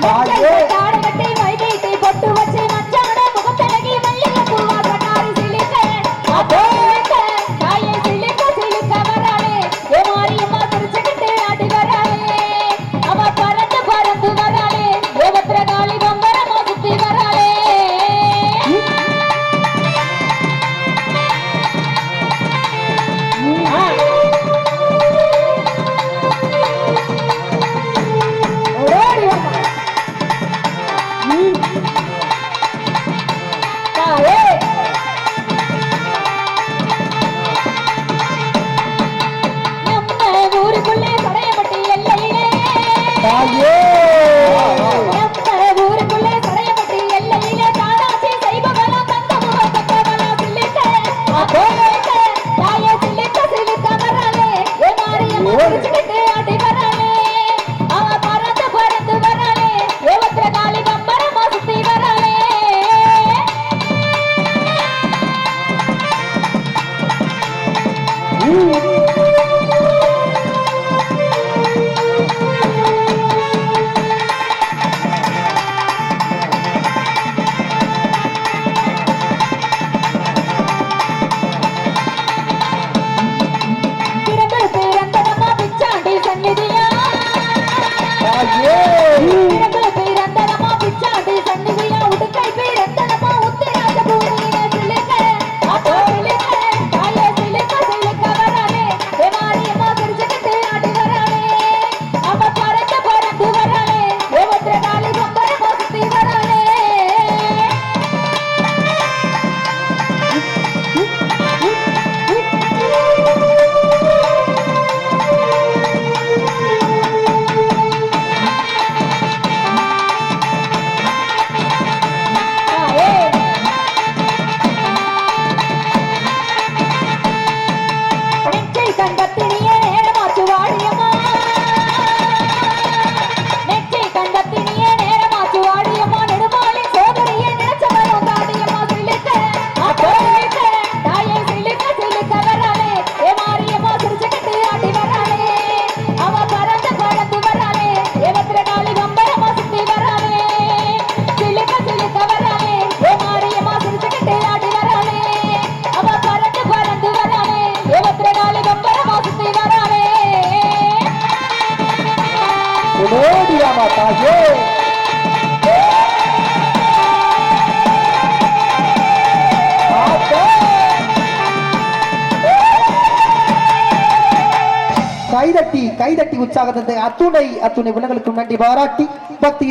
Vai, Ooh. மாதாயே கைதட்டி கைதட்டி உற்சாகத்தை அத்துணை அத்துணை விலங்களுக்கு நன்றி பாராட்டி பக்தி